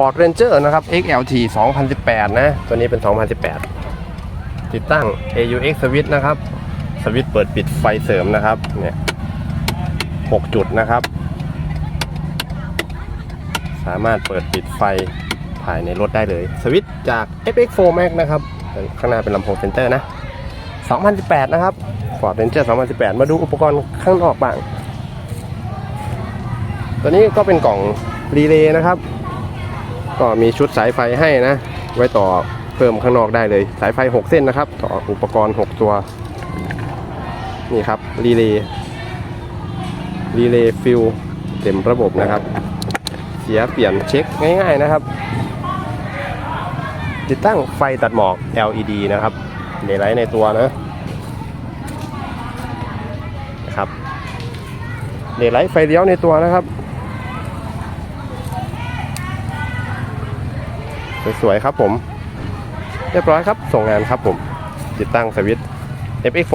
Ford Ranger นะครับ XLT 2018 นะ ตัวนี้เป็น 2018 ติดตั้ง AUX Switch นะครับ สวิตช์เปิดปิดไฟเสริมนะครับ เนี่ย 6 จุดนะครับ สามารถเปิดปิดไฟภายในรถได้เลย สวิตช์จาก FX4 Max นะครับ ข้างหน้าเป็นลำโพงเซนเตอร์นะ 2018 นะครับ Ford Ranger 2018 มาดูอุปกรณ์ข้างนอกบ้าง ตัวนี้ก็เป็นกล่องรีเลย์นะครับ ก็มีชุดสายไฟให้นะ ไว้ต่อเพิ่มข้างนอกได้เลย สายไฟ 6 เส้นนะครับ ต่ออุปกรณ์ 6 ตัว นี่ครับรีเลย์รีเลย์ฟิลเต็มระบบนะครับ เสียเปลี่ยนเช็คง่าย ๆนะครับ ติดตั้งไฟตัดหมอก LED นะครับเดไลท์ในตัวนะนะครับเดไลท์ไฟเลี้ยวในตัวนะครับ สวยๆครับผม เรียบร้อยครับ ส่งงานครับผม ติดตั้งสวิตช์ FX4